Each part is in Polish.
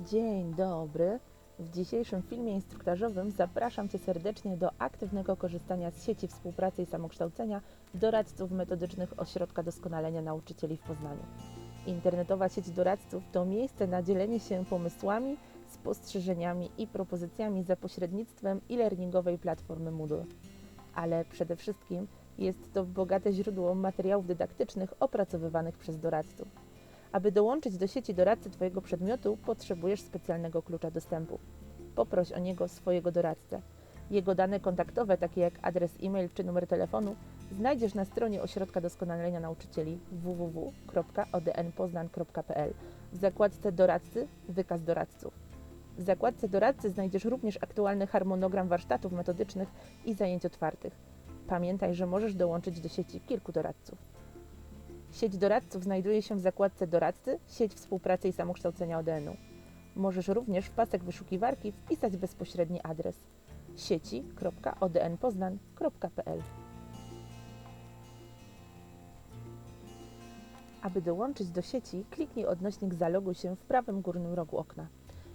Dzień dobry. W dzisiejszym filmie instruktażowym zapraszam Cię serdecznie do aktywnego korzystania z sieci współpracy i samokształcenia doradców metodycznych Ośrodka Doskonalenia Nauczycieli w Poznaniu. Internetowa sieć doradców to miejsce na dzielenie się pomysłami, spostrzeżeniami i propozycjami za pośrednictwem e-learningowej platformy Moodle. Ale przede wszystkim jest to bogate źródło materiałów dydaktycznych opracowywanych przez doradców. Aby dołączyć do sieci doradcy Twojego przedmiotu, potrzebujesz specjalnego klucza dostępu. Poproś o niego swojego doradcę. Jego dane kontaktowe, takie jak adres e-mail czy numer telefonu, znajdziesz na stronie Ośrodka Doskonalenia Nauczycieli www.odnpoznan.pl w zakładce Doradcy Wykaz doradców. W zakładce Doradcy znajdziesz również aktualny harmonogram warsztatów metodycznych i zajęć otwartych. Pamiętaj, że możesz dołączyć do sieci kilku doradców. Sieć doradców znajduje się w zakładce Doradcy, sieć współpracy i samokształcenia ODN-u. Możesz również w pasek wyszukiwarki wpisać bezpośredni adres sieci.odnpoznan.pl Aby dołączyć do sieci, kliknij odnośnik Zaloguj się w prawym górnym rogu okna.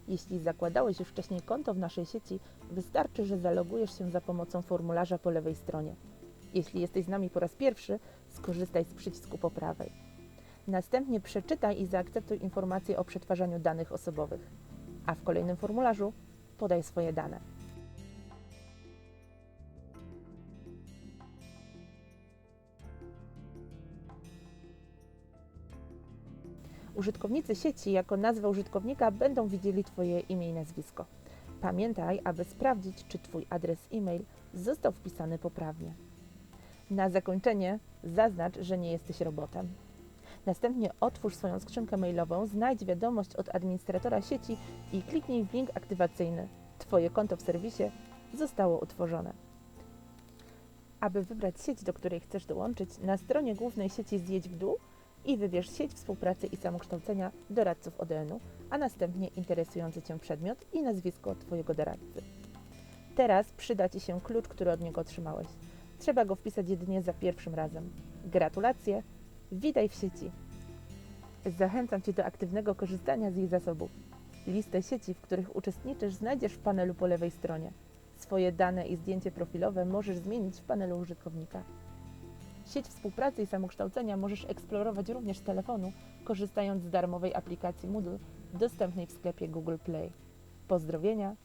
Jeśli zakładałeś już wcześniej konto w naszej sieci, wystarczy, że zalogujesz się za pomocą formularza po lewej stronie. Jeśli jesteś z nami po raz pierwszy, skorzystaj z przycisku po prawej. Następnie przeczytaj i zaakceptuj informacje o przetwarzaniu danych osobowych, a w kolejnym formularzu podaj swoje dane. Użytkownicy sieci jako nazwę użytkownika będą widzieli Twoje imię i nazwisko. Pamiętaj, aby sprawdzić, czy Twój adres e-mail został wpisany poprawnie. Na zakończenie zaznacz, że nie jesteś robotem. Następnie otwórz swoją skrzynkę mailową, znajdź wiadomość od administratora sieci i kliknij w link aktywacyjny. Twoje konto w serwisie zostało utworzone. Aby wybrać sieć, do której chcesz dołączyć, na stronie głównej sieci zjedź w dół i wybierz sieć współpracy i samokształcenia doradców ODN-u, a następnie interesujący Cię przedmiot i nazwisko Twojego doradcy. Teraz przyda Ci się klucz, który od niego otrzymałeś. Trzeba go wpisać jedynie za pierwszym razem. Gratulacje! Witaj w sieci! Zachęcam Cię do aktywnego korzystania z jej zasobów. Listę sieci, w których uczestniczysz, znajdziesz w panelu po lewej stronie. Swoje dane i zdjęcie profilowe możesz zmienić w panelu użytkownika. Sieć współpracy i samokształcenia możesz eksplorować również z telefonu, korzystając z darmowej aplikacji Moodle dostępnej w sklepie Google Play. Pozdrowienia